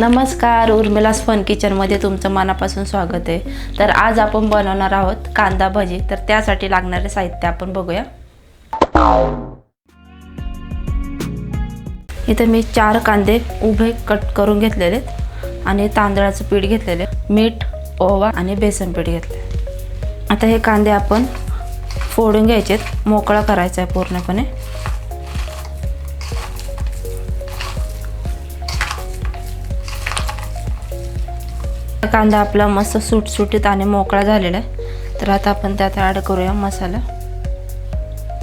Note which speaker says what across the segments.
Speaker 1: नमस्कार उर्मिलास फन किचनमध्ये तुमचं मनापासून स्वागत आहे. तर आज आपण बनवणार आहोत कांदा भजी. तर त्यासाठी लागणारे साहित्य आपण बघूया. इथं मी चार कांदे उभे कट करून घेतलेले आहेत आणि तांदळाचं पीठ घेतलेले मीठ ओवा आणि बेसन पीठ घेतले आता हे कांदे आपण फोडून घ्यायचे मोकळा करायचा आहे पूर्णपणे. कांदा आपला मस्त सुटसुटीत आणि मोकळा झालेला आहे. तर आता आपण त्यात ॲड करूया मसाला.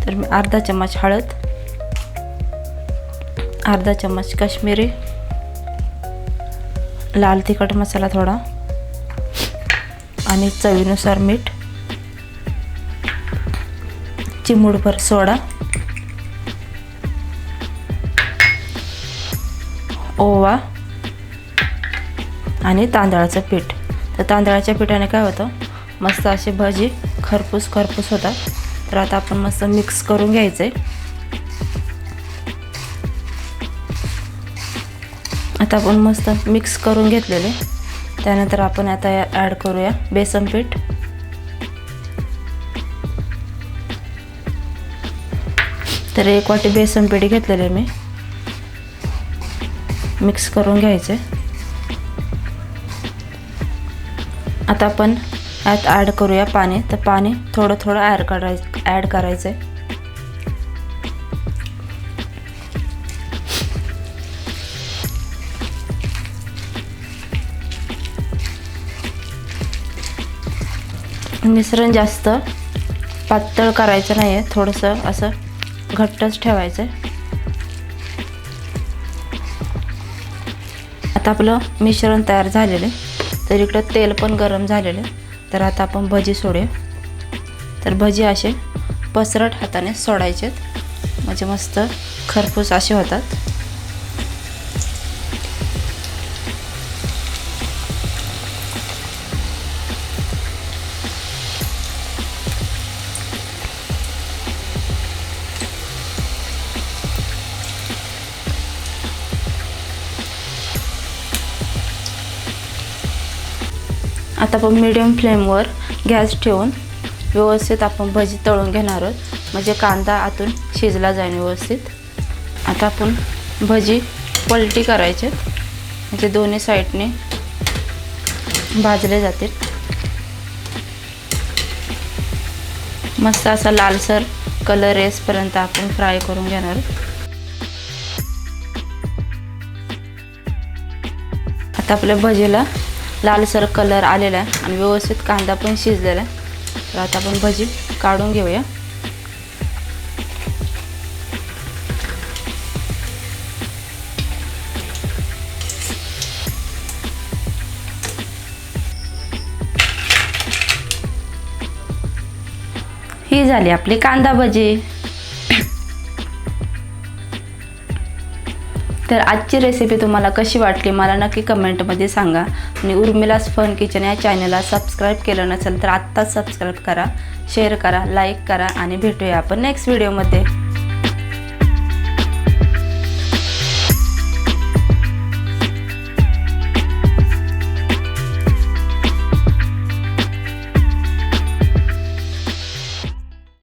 Speaker 1: तर मी अर्धा चम्मच हळद अर्धा चम्मच काश्मीरी लाल तिखट मसाला थोडा आणि चवीनुसार मीठ चिमूडभर सोडा ओवा आणि तांदळाचं पीठ. तर तांदळाच्या पिठाने काय होतं? मस्त असे भजी खरपूस खरपूस होतात. तर आता आपण मस्त मिक्स करून घ्यायचं. आहे आता आपण मस्त मिक्स करून घेतलेले. त्यानंतर आपण आता ॲड करूया बेसन पीठ. तर एक वाटी बेसन पीठ घेतलेले मी. मिक्स करून घ्यायचे. आता आपण यात ॲड करूया पाणी. तर पाणी थोडं थोडं ॲड कराय ॲड करायचं आहे मिश्रण जास्त पातळ करायचं नाही आहे थोडंसं असं घट्टच ठेवायचं आहे आता आपलं मिश्रण तयार झालेलं आहे. तर इकडं तेल पण गरम झालेलं आहे. तर आता आपण भजी सोडूया. तर भजी असे पसरट हाताने सोडायचेत. म्हणजे मस्त खरपूस असे होतात. आता आपण मीडियम फ्लेमवर गॅस ठेवून व्यवस्थित आपण भजी तळून घेणार आहोत. म्हणजे कांदा आतून शिजला जाईल व्यवस्थित. आता आपण भजी पलटी करायचे म्हणजे दोन्ही साईडने भाजले जातील. मस्त असा लालसर कलर येसपर्यंत आपण फ्राय करून घेणार आहोत. आता आपल्या भजीला लालसर कलर आलेला आहे आणि व्यवस्थित कांदा पण शिजलेला आहे. तर आता आपण भजी काढून घेऊया. ही झाली आपली कांदा भजी. तर आजची रेसिपी तुम्हाला कशी वाटली मला नक्की कमेंटमध्ये सांगा. आणि उर्मिलास फन किचन या चॅनलला सबस्क्राईब केलं नसेल तर आत्ताच सबस्क्राईब करा शेअर करा लाईक करा आणि भेटूया आपण नेक्स्ट व्हिडिओमध्ये